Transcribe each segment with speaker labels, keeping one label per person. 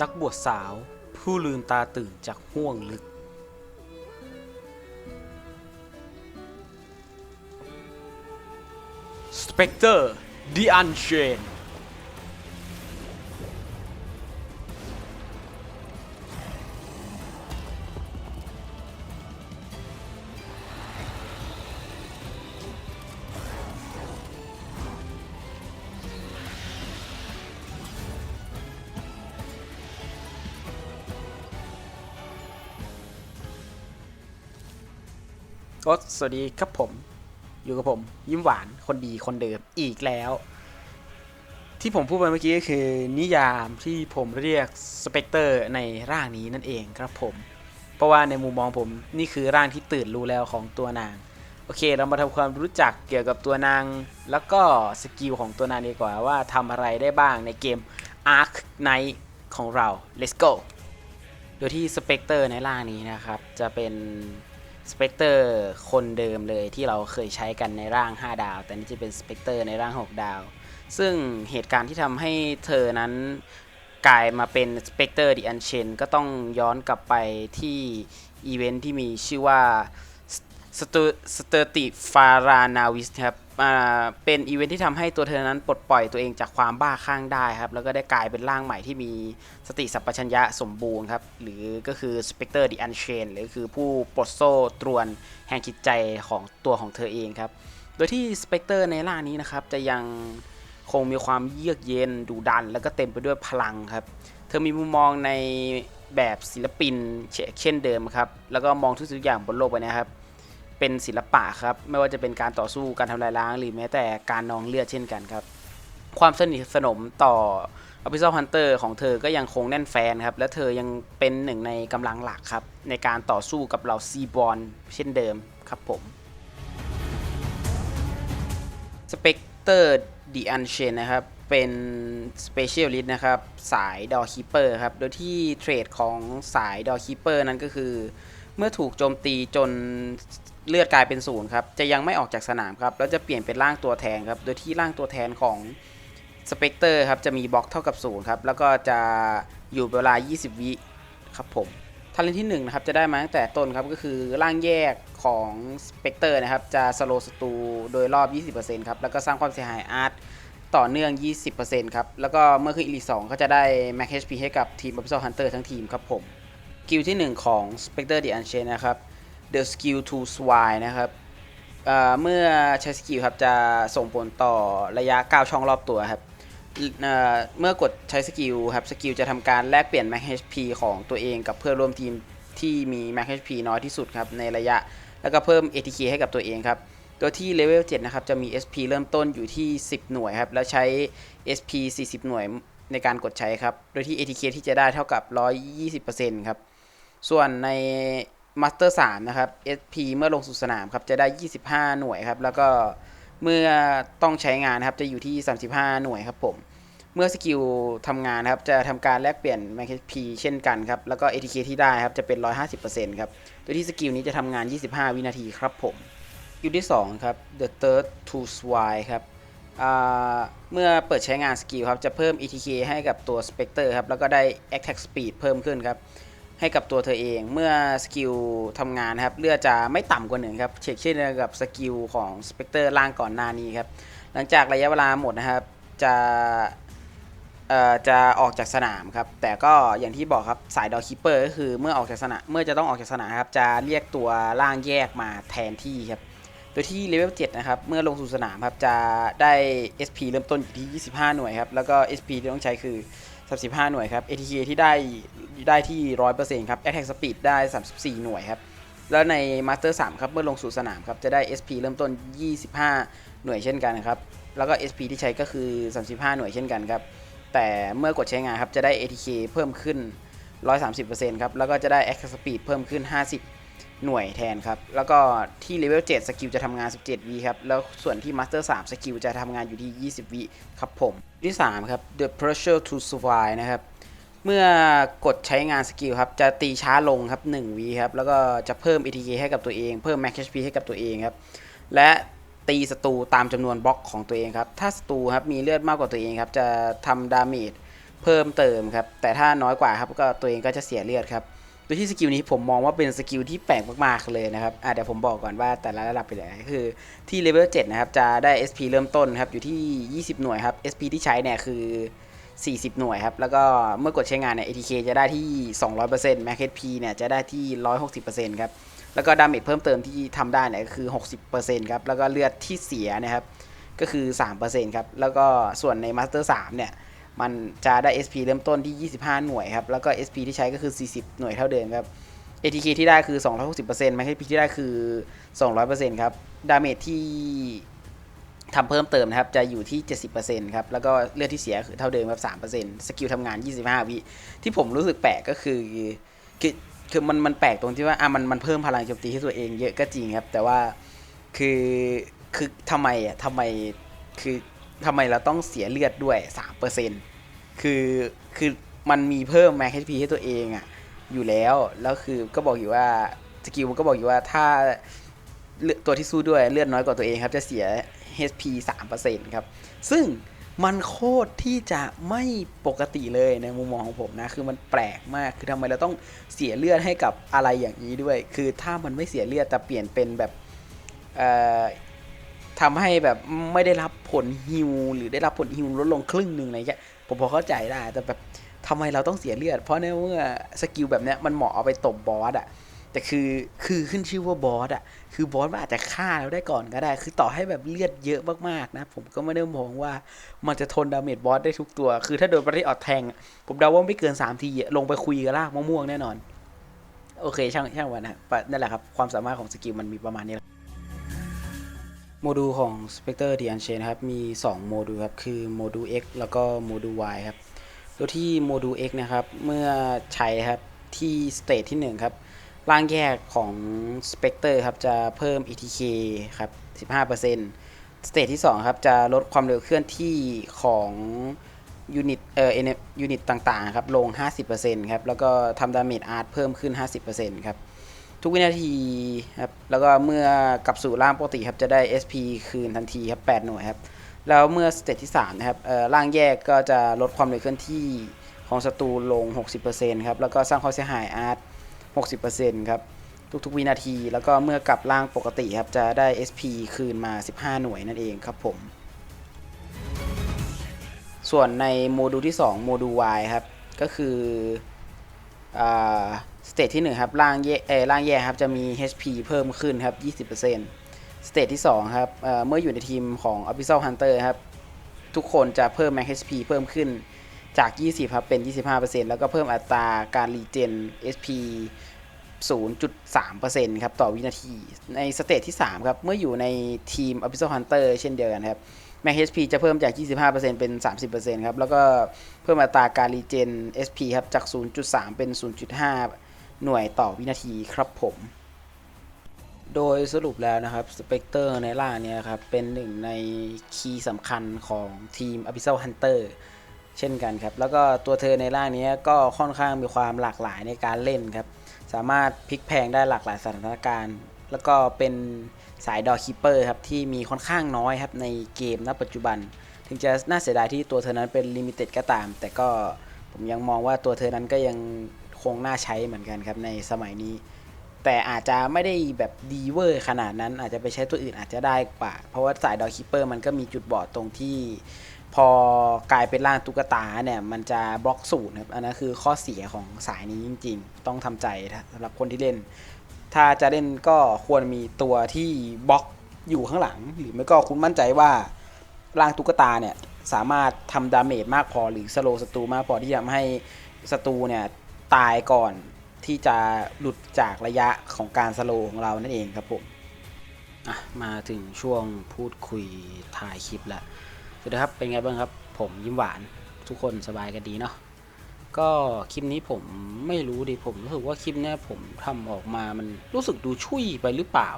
Speaker 1: นักบวชสาว ผู้ลืมตาตื่นจากห่วงลึก Spectre The Unchained ก็สวัสดีครับผม อยู่กับผม ยิ้มหวานคนดีคนเดิมอีกแล้ว ที่ผมพูดไปเมื่อกี้ก็คือ นิยามที่ผมเรียกสเปกเตอร์ในร่างนี้นั่นเองครับผม เพราะว่าในมุมมองผมนี่คือร่างที่ตื่นรู้แล้วของตัวนาง โอเค เรามาทำความรู้จักเกี่ยวกับตัวนาง แล้วก็สกิลของตัวนางดีกว่าว่าทำอะไรได้บ้างในเกม Ark Knight ของเรา let's go โดยที่สเปกเตอร์ในร่างนี้นะครับ จะเป็น สเปกเตอร์คนเดิมเลยที่เราเคยใช้กันในร่าง 5 ดาว แต่นี่จะเป็นสเปกเตอร์ในร่าง 6 ดาว ซึ่งเหตุการณ์ที่ทำให้เธอนั้นกลายมาเป็นสเปกเตอร์ดิอันเชนก็ต้องย้อนกลับไปที่อีเวนท์ที่มีชื่อว่าสเตอร์ติฟารานาวิสครับ เป็นอีเวนท์ที่ทำให้ตัวเธอนั้นปลดปล่อยตัวเองจากความบ้าคลั่งได้ครับ แล้วก็ได้กลายเป็นร่างใหม่ที่มีสติสัมปชัญญะสมบูรณ์ครับ หรือก็คือ Spectre the Unchained หรือคือผู้ปลดโซ่ตรวนแห่งจิตใจของตัวของเธอเองครับ โดยที่ Spectre ในร่างนี้นะครับ จะยังคงมีความเยือกเย็นดุดัน แล้วก็เต็มไปด้วยพลังครับ เธอมีมุมมองในแบบศิลปินเช่นเดิมครับ แล้วก็มองทุกสิ่งอย่างบนโลกใบนี้ครับ เป็นศิลปะครับ ไม่ว่าจะเป็นการต่อสู้การทำลายล้าง หรือแม้แต่การนองเลือดเช่นกันครับ ความสนิทสนมต่อ o f f i c i a l Hunter ของเธอก็ยังคงแน่นแฟนครับ และเธอยังเป็นหนึ่งในกำลังหลักครับ ในการต่อสู้กับเหล่าซีบอลเช่นเดิมครับผม Spectre the Unchained นะครับ เป็น Specialist นะครับ สาย Door Keeper ครับ โดยที่เทรดของสาย Door Keeper นั้นก็คือ เมื่อถูกโจมตีจน เลือดกลายเป็นศูนย์ครับ จะยังไม่ออกจากสนามครับ แล้วจะเปลี่ยนเป็นร่างตัวแทนครับ โดยที่ร่างตัวแทนของสเปกเตอร์ครับ จะมีบล็อกเท่ากับศูนย์ครับ แล้วก็จะอยู่เวลา 20 วิครับผมทันเลนที่1นะครับ จะได้มาตั้งแต่ต้นครับ ก็คือร่างแยกของสเปกเตอร์นะครับ จะสโลสตูโดยรอบ 20%ครับ แล้วก็สร้างความเสียหายอาร์ตต่อเนื่อง 20%ครับ แล้วก็เมื่อขึ้นอีลิ2ก็จะได้ Max HP ให้กับทีม o f f i c i a l Hunter ทั้งทีมครับผมกิลที่ 1 ของ Spectre the Unchained นะครับ The Skill to Swine นะครับเเมื่อใช้สกิลครับจะส่งผลต่อระยะ9ช่องรอบตัวครับเเมื่อกดใช้สกิลครับสกิลจะทำการแลกเปลี่ยน Max HP ของตัวเองกับเพื่อนร่วมทีมที่มี Max HP น้อยที่สุดครับในระยะ แล้วก็เพิ่ม ATK ให้กับตัวเองครับโดยที่เลเวล7นะครับจะมี SP เริ่มต้นอยู่ที่ 10 หน่วยครับแล้วใช้ SP 40 หน่วยในการกดใช้ครับ โดยที่ ATK ที่จะได้เท่ากับ 120%ครับ ส่วนใน Master 3นะครับ SP เมื่อลงสู่สนามครับจะได้ 25 หน่วยครับ แล้วก็เมื่อต้องใช้งานครับจะอยู่ที่ 35 หน่วยครับผม เมื่อสกิลทำงานครับจะทำการแลกเปลี่ยน m a x p เช่นกันครับ แล้วก็ ATK ที่ได้ครับจะเป็น 150%ครับ โดยที่สกิลนี้จะทำงาน 25 วินาทีครับผมสกิลที่ 2 ครับ The Third to Swine ครับเมื่อเปิดใช้งานสกิลครับจะเพิ่ม ETK ให้กับตัว Spectre ครับ แล้วก็ได้ Attack Speed เพิ่มขึ้นครับ ให้กับตัวเธอเองเมื่อสกิลทำงานนะครับเลือดจะไม่ต่ำกว่าหนึ่งครับเช็คเช่นกับสกิลของ Spectre ล่างก่อนหน้านี้ครับหลังจากระยะเวลาหมดนะครับจะเอ่อจะออกจากสนามครับแต่ก็อย่างที่บอกครับสายดอคิปเปอร์ก็คือเมื่อออกจากสนามเมื่อจะต้องออกจากสนามครับจะเรียกตัวล่างแยกมาแทนที่ครับโดยที่เลเวล7นะครับเมื่อลงสู่สนามครับจะได้ SP เริ่มต้นอยู่ที่ 25 หน่วยครับแล้วก็ SP ที่ต้องใช้คือ 35 หน่วยครับ ATK ที่ได้ได้ที่ 100%ครับ Attack Speed ได้ 34 หน่วยครับ แล้วใน Master 3 ครับ เมื่อลงสู่สนามครับ จะได้ SP เริ่มต้น 25 หน่วยเช่นกันครับ แล้วก็ SP ที่ใช้ก็คือ 35 หน่วยเช่นกันครับ แต่เมื่อกดใช้งานครับ จะได้ ATK เพิ่มขึ้น 130%ครับ แล้วก็จะได้ Attack Speed เพิ่มขึ้น 50 หน่วยแทนครับ แล้วก็ที่เลเวล7สกิลจะทำงาน 17วิครับ แล้วส่วนที่ Master 3 สกิลจะทำงานอยู่ที่ 20วิครับผม ที่ 3 ครับ The Pressure to Survive นะครับ เมื่อกดใช้งานสกิลครับ จะตีช้าลงครับ1วิครับ แล้วก็จะเพิ่ม ATK ให้กับตัวเอง เพิ่ม Max HP ให้กับตัวเองครับ และตีศัตรูตามจำนวนบล็อกของตัวเองครับ ถ้าศัตรูครับมีเลือดมากกว่าตัวเองครับ จะทำดาเมจเพิ่มเติมครับ แต่ถ้าน้อยกว่าครับก็ตัวเองก็จะเสียเลือดครับ โดยที่สกิลนี้ผมมองว่าเป็นสกิลที่แปลกมากๆเลยนะครับอะเดี๋ยวผมบอกก่อนว่าแต่ละระดับเป็นยังไงคือที่เลเวล7นะครับจะได้ SP เริ่มต้นครับอยู่ที่ 20 หน่วยครับ SP ที่ใช้เนี่ยคือ 40 หน่วยครับ แล้วก็เมื่อกดใช้งานเนี่ย ATK จะได้ที่ 200% Max HP เนี่ยจะได้ที่ 160%ครับ แล้วก็ดาเมจเพิ่มเติมที่ทำได้เนี่ยก็คือ 60%ครับ แล้วก็เลือดที่เสียนะครับก็คือ 3%ครับ แล้วก็ส่วนใน Master 3เนี่ย มันจะได้ SP เริ่มต้นที่ 25 หน่วยครับ แล้วก็ SP ที่ใช้ก็คือ 40 หน่วยเท่าเดิมครับ ATK ที่ได้คือ 260% Max HP ที่ได้คือ 200%ครับ ดาเมจที่ทำเพิ่มเติมนะครับ จะอยู่ที่ 70%ครับ แล้วก็เลือดที่เสียคือเท่าเดิมครับ 3%สกิลทำงาน 25 วิ ที่ผมรู้สึกแปลกก็คือคือคือมันมันแปลกตรงที่ว่าอะมันมันเพิ่มพลังโจมตีให้ตัวเองเยอะก็จริงครับ แต่ว่าคือคือทำไมอะทำไมคือ ทำไมเราต้องเสียเลือดด้วย3%คือคือมันมีเพิ่ม Max HP ให้ตัวเองอะอยู่แล้วแล้วคือก็บอกอยู่ว่าสกิลมันก็บอกอยู่ว่าถ้าตัวที่สู้ด้วยเลือดน้อยกว่าตัวเองครับ จะเสีย HP 3%ครับ ซึ่งมันโคตรที่จะไม่ปกติเลยในมุมมองของผมนะ คือมันแปลกมากคือทำไมเราต้องเสียเลือดให้กับอะไรอย่างนี้ด้วย คือถ้ามันไม่เสียเลือดแต่เปลี่ยนเป็นแบบ ทำให้แบบไม่ได้รับผลฮิวหรือได้รับผลฮิวลดลงครึ่งหนึ่งอะไรเงี้ยผมพอเข้าใจได้ แต่แบบทำไมเราต้องเสียเลือด เพราะในเมื่อสกิลแบบเนี้ยมันเหมาะเอาไปตบบอสอะแต่คือคือขึ้นชื่อว่าบอสอะคือบอสมันอาจจะฆ่าเราได้ก่อนก็ได้ คือต่อให้แบบเลือดเยอะมากๆนะ ผมก็ไม่ได้มองว่ามันจะทนดาเมจบอสได้ทุกตัว คือถ้าโดนประทศออดแทง ผมเดาว่าไม่เกิน 3 ทีลงไปคุยกับลากมะม่วงแน่นอน โอเคช่างช่างวันนะนั่นแหละครับ ความสามารถของสกิลมันมีประมาณนี้ โมดูลของ Spectre The Unchained นะครับ มี 2 โมดูลครับ คือโมดูล X แล้วก็โมดูล Y ครับ โดยที่โมดูล X นะครับ เมื่อใช้ครับที่สเตจที่ 1 ครับ ร่างแยกของ Spectre ครับ จะเพิ่ม ETK ครับ 15%สเตจที่ 2 ครับ จะลดความเร็วเคลื่อนที่ของยูนิตเอ่อยูนิตต่างๆ ครับ ลง 50%ครับ แล้วก็ทำดาเมจอาร์ตเพิ่มขึ้น 50%ครับ ทุกวินาทีครับ แล้วก็เมื่อกลับสู่ร่างปกติครับจะได้ SP คืนทันทีครับ 8 หน่วยครับ แล้วเมื่อสเตจที่ 3 นะครับเอ่อร่างแยกก็จะลดความเร็วเคลื่อนที่ของศัตรูลง 60%ครับ แล้วก็สร้างความเสียหายอาร์ต 60%ครับ ทุกๆวินาที แล้วก็เมื่อกลับร่างปกติครับ จะได้ SP คืนมา 15 หน่วยนั่นเองครับผม ส่วนในโมดูลที่ 2 โมดูล Y ครับ ก็คือ สเตจที่1ครับร่างแยกเอ่อร่างแยกครับจะมี HP เพิ่มขึ้นครับ 20%สเตจที่2ครับเเมื่ออยู่ในทีมของ Abyssal Hunter ครับทุกคนจะเพิ่ม Max HP เพิ่มขึ้นจาก 20ครับเป็น 25%แล้วก็เพิ่มอัตราการรีเจน SP 0.3%ครับต่อวินาที ในสเตจที่ 3 ครับ เมื่ออยู่ในทีม Abyssal Hunter เช่นเดียวกันครับ Max HP จะเพิ่มจาก 25%เป็น 30%ครับ แล้วก็เพิ่มอัตราการรีเจน SP ครับ จาก 0.3 เป็น 0.5 หน่วยต่อวินาทีครับผม โดยสรุปแล้วนะครับสเปกเตอร์ในล่างเนี้ยครับ เป็นหนึ่งในคีย์สำคัญของทีม Abyssal Hunter เช่นกันครับ แล้วก็ตัวเธอในร่างนี้ก็ค่อนข้างมีความหลากหลายในการเล่นครับ สามารถพลิกแพลงได้หลากหลายสถานการณ์ แล้วก็เป็นสายดอคิปเปอร์ครับ ที่มีค่อนข้างน้อยครับ ในเกมณปัจจุบัน ถึงจะน่าเสียดายที่ตัวเธอนั้นเป็นลิมิเต็ดก็ตาม แต่ก็ผมยังมองว่าตัวเธอนั้นก็ยัง คงน่าใช้เหมือนกันครับในสมัยนี้ แต่อาจจะไม่ได้แบบดีเวอร์ขนาดนั้น อาจจะไปใช้ตัวอื่นอาจจะได้กว่า เพราะว่าสายดอคิปเปอร์มันก็มีจุดบอดตรงที่ พอกลายเป็นร่างตุ๊กตาเนี่ยมันจะบล็อกสูตรครับอันนั้นคือข้อเสียของสายนี้จริง ๆ ต้องทำใจนะสำหรับคนที่เล่น ถ้าจะเล่นก็ควรมีตัวที่บล็อกอยู่ข้างหลัง หรือไม่ก็คุณมั่นใจว่าร่างตุ๊กตาเนี่ยสามารถทำดาเมจมากพอหรือสโลว์ศัตรูมากพอที่จะทำให้ศัตรูเนี่ย ตายก่อนที่จะหลุดจากระยะของการสโลของเรานั่นเองครับผมมาถึงช่วงพูดคุยถ่ายคลิปแล้วสวัสดีครับเป็นไงบ้างครับ ผมยิ้มหวานทุกคนสบายกันดีเนาะก็คลิปนี้ผมไม่รู้ดิผมรู้สึกว่าคลิปนี้ผมทำออกมามันรู้สึกดูชุยไปหรือเปล่า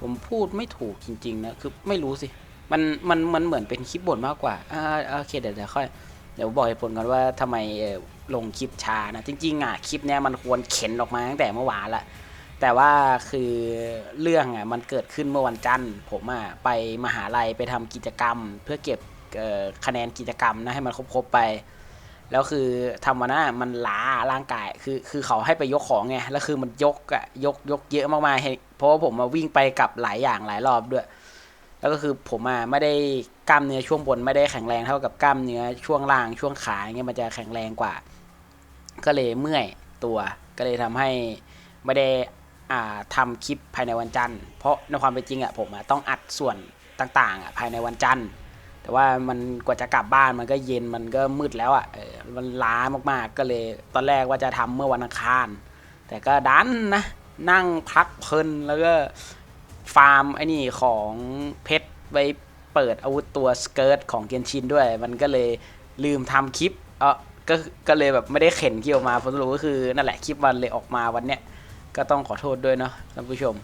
Speaker 1: ผมพูดไม่ถูกจริง ๆ นะ คือไม่รู้สิ มันมันมันเหมือนเป็นคลิปบ่นมากกว่าอ่าโอเคเดี๋ยวเดี๋ยวค่อย เดี๋ยวบอกเหตุผลกันว่าทำไมลงคลิปช้านะจริงๆอะคลิปเนี้ยมันควรเข็นออกมาตั้งแต่เมื่อวานละแต่ว่าคือเรื่องอะมันเกิดขึ้นเมื่อวันจันทร์ ผมอะไปมหาลัยไปทำกิจกรรม เพื่อเก็บคะแนนกิจกรรมนะให้มันครบๆไป แล้วคือทำมานะมันล้าร่างกายคือคือเขาให้ไปยกของไงแล้วคือมันยกอะยกยกเยอะมากๆเพราะว่าผมมาวิ่งไปกลับหลายอย่างหลายรอบด้วย แล้วก็คือผมอะไม่ได้กล้ามเนื้อช่วงบนไม่ได้แข็งแรงเท่ากับกล้ามเนื้อช่วงล่างช่วงขาเงี้ยมันจะแข็งแรงกว่า ก็เลยเมื่อยตัวก็เลยทำให้ไม่ได้อ่าทำคลิปภายในวันจันทร์ เพราะในความเป็นจริงอะผมอะต้องอัดส่วนต่างๆอะภายในวันจันทร์ แต่ว่ามันกว่าจะกลับบ้านมันก็เย็นมันก็มืดแล้วอะ่ะเออมันล้ามากๆก็เลยตอนแรกว่าจะทำเมื่อวันอังคาร แต่ก็ดันนะนั่งพักเพลินแล้วก็ ฟาร์มไอ้นี่ของเพชรไว้เปิดอาวุธตัวสเกิร์ตของเกนชินด้วย มันก็เลยลืมทำคลิปเออก็ก็เลยแบบไม่ได้เข็นคลิปออกมาผลสรุปก็คือนั่นแหละคลิปวันเลยออกมาวันเนี้ยก็ต้องขอโทษด้วยเนาะท่านผู้ชม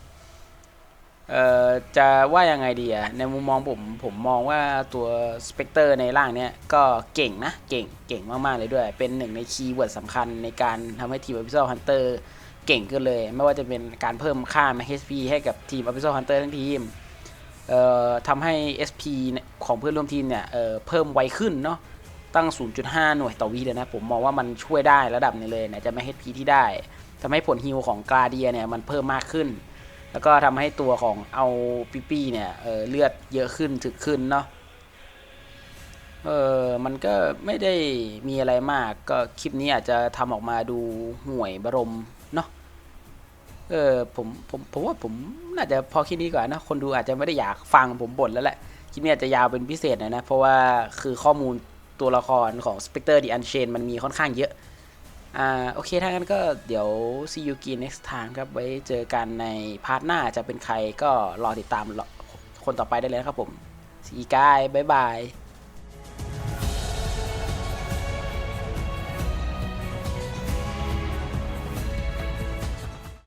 Speaker 1: เอ่อจะว่ายังไงดีอะในมุมมองผมผมมองว่าตัวสเปกเตอร์ในร่างเนี้ยก็เก่งนะ เก่งเก่งมาก ๆ เลยด้วย เป็นหนึ่งในคีย์เวิร์ดสำคัญในการทำให้ทีม Abyssal Hunter เก่งขึ้นเลย ไม่ว่าจะเป็นการเพิ่มค่า HP ให้กับทีม Abyssal Hunter ทั้งทีมเอ่อทำให้ SP ของเพื่อนร่วมทีมเนี่ยเอ่อเพิ่มไวขึ้นเนาะตั้ง 0.5 หน่วยต่อวิเลยนะ ผมมองว่ามันช่วยได้ระดับนึงเลยนะจะไม่ HP ที่ได้ทำให้ผลฮิลของกราเดียเนี่ยมันเพิ่มมากขึ้น แล้วก็ทำให้ตัวของเอาปิปี้เนี่ยเออเลือดเยอะขึ้นถึกขึ้นเนาะเออมันก็ไม่ได้มีอะไรมาก ก็คลิปนี้อาจจะทำออกมาดูห่วยบรม เออผมผมผมว่าผมน่าจะพอคลิปนี้ก่อนนะ คนดูอาจจะไม่ได้อยากฟังผมบ่นแล้วแหละคลิปนี้อาจจะยาวเป็นพิเศษหน่อยนะ เพราะว่าคือข้อมูลตัวละครของ Spectre the Unchained มันมีค่อนข้างเยอะ อ่าโอเคถ้างั้นก็เดี๋ยว see you again next time ครับ ไว้เจอกันในพาร์ทหน้าจะเป็นใครก็รอติดตามคนต่อไปได้เลยนะครับผม see you guys บายบาย